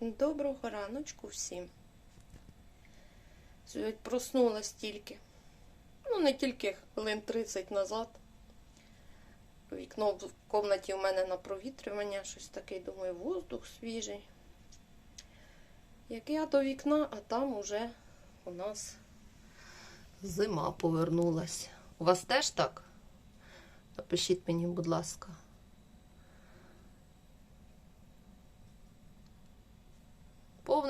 Доброго раночку всім. Сьогодні проснулась тільки. Ну, не тільки хвилин 30 назад. Вікно в кімнаті у мене на провітрювання, щось таке, думаю, воздух свіжий. Як я до вікна, а там уже у нас зима повернулась. У вас теж так? Напишіть мені, будь ласка.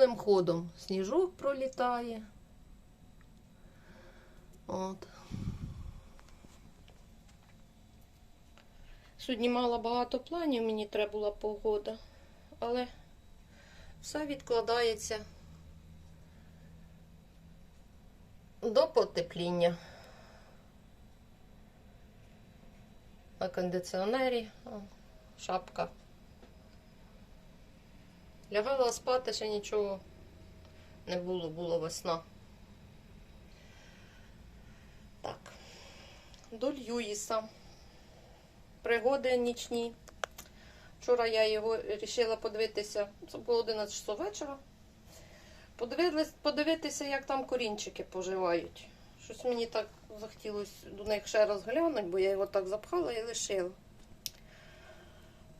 Повним ходом сніжок пролітає. От. Сьогодні мала багато планів, мені треба була погода, але все відкладається до потепління. На кондиціонері шапка. Лягала спати, ще нічого не було, була весна. Так, до Льюіса. Пригоди нічні. Вчора я його вирішила подивитися, це було 11 часов вечора. Подивились, подивитися, як там корінчики поживають. Щось мені так захотілося до них ще раз глянути, бо я його так запхала і лишила.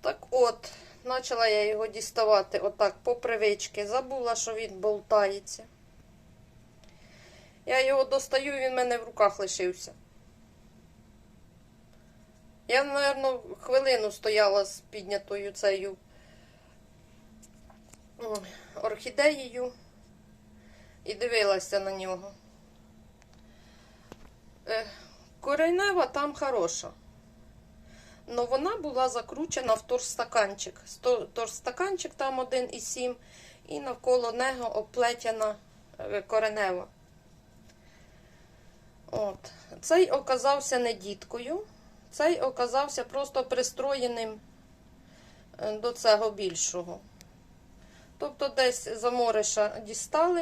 Так от, почала я його діставати отак по привички. Забула, що він болтається. Я його достаю, він в мене в руках лишився. Я, мабуть, хвилину стояла з піднятою цією орхідеєю і дивилася на нього. Е, Коренева там хороша. Но вона була закручена в торстаканчик. Торстаканчик там 1,7 і навколо нього оплетена е, коренева. От. Цей оказався не діткою. Цей оказався просто пристроєним е, до цього більшого. Тобто десь замориша дістали,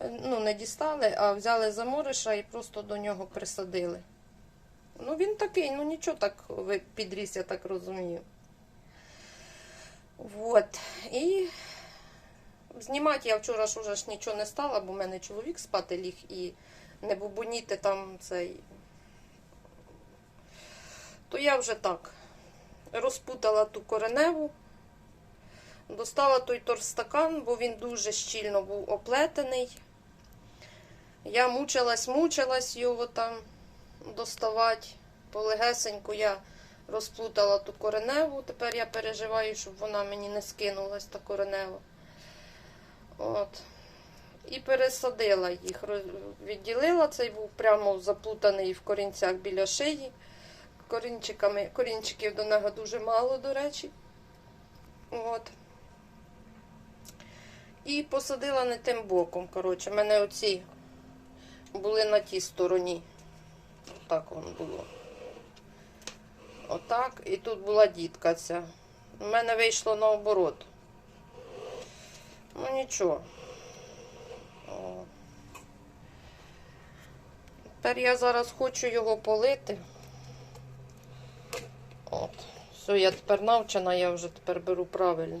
е, ну, не дістали, а взяли замориша і просто до нього присадили. Ну, він такий, ну нічого так підріс, я так розумію. Вот. І знімати я вчора ж уже ж нічого не стала, бо в мене чоловік спати ліг і не бубоніти там цей. То я вже так розпутала ту кореневу, достала той торстакан, бо він дуже щільно був оплетений. Я мучилась, мучилась його там доставати. Полегесеньку я розплутала ту кореневу. Тепер я переживаю, щоб вона мені не скинулась, та коренева. От. І пересадила їх. Відділила цей був прямо заплутаний в корінцях біля шиї. Корінчиками, корінчиків до нього дуже мало, до речі. От. І посадила не тим боком. Коротше, У мене оці були на тій стороні. Отак воно було. Отак. І тут була дітка ця. У мене вийшло наоборот. Ну нічого. О. Тепер я зараз хочу його полити. От. Все, я тепер навчена, я вже тепер беру правильно.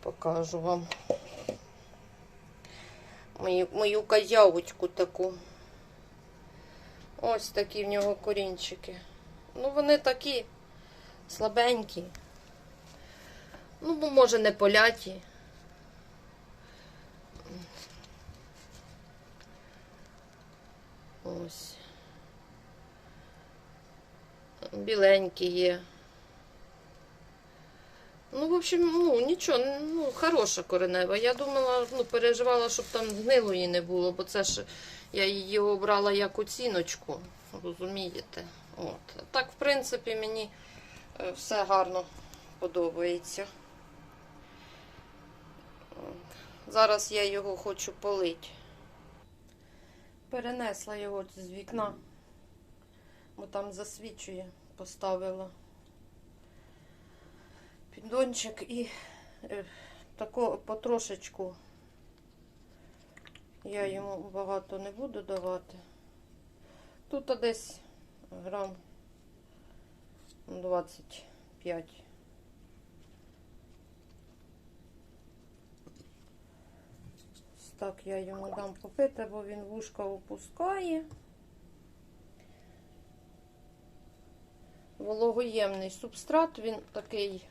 Покажу вам мою, мою козявочку таку. Ось такі в нього корінчики. Ну, вони такі слабенькі. Ну, може не поляті. Ось. Біленькі є. Ну, в общем, ну, нічого, ну, хороша коренева. Я думала, ну, переживала, щоб там гнилої не було, бо це ж я її обрала як оціночку, розумієте? От. Так, в принципі, мені е, все гарно подобається. Зараз я його хочу полити. Перенесла його з вікна, бо там засвічує, поставила піддончик і е, тако потрошечку я йому багато не буду давати. Тут десь грам 25. Так, я йому дам попити, бо він вушка опускає. Вологоємний субстрат, він такий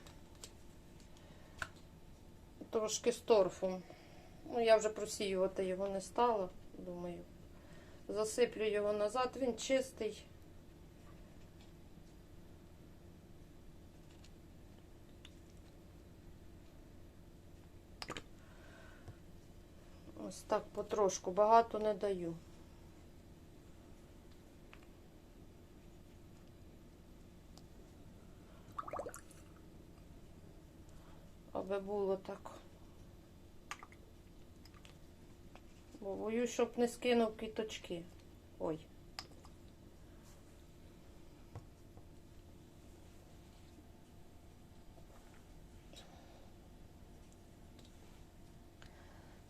трошки з торфу. Ну, я вже просіювати його не стала, думаю. Засиплю його назад, він чистий. Ось так потрошку, багато не даю. Аби було так. Бо боюсь, щоб не скинув квіточки. Ой.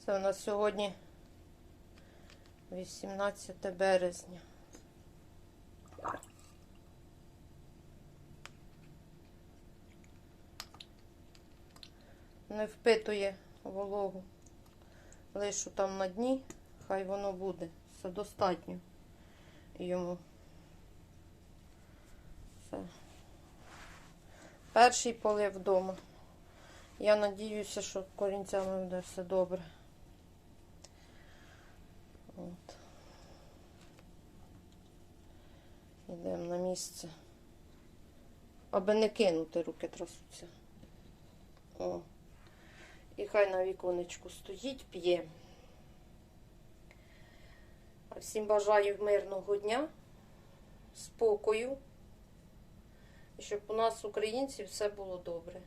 Це у нас сьогодні 18 березня. Не впитує вологу. Лишу там на дні, хай воно буде. Все достатньо йому. Все. Перший полив вдома. Я надіюся, що корінцями буде все добре. От. Йдемо на місце. Аби не кинути, руки трасуться. Хай на віконечку стоїть, п'є. Всім бажаю мирного дня, спокою. І щоб у нас, українців, все було добре.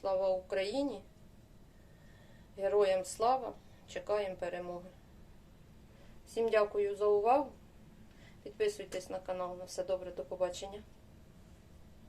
Слава Україні! Героям слава! Чекаємо перемоги. Всім дякую за увагу. Підписуйтесь на канал. На все добре, до побачення.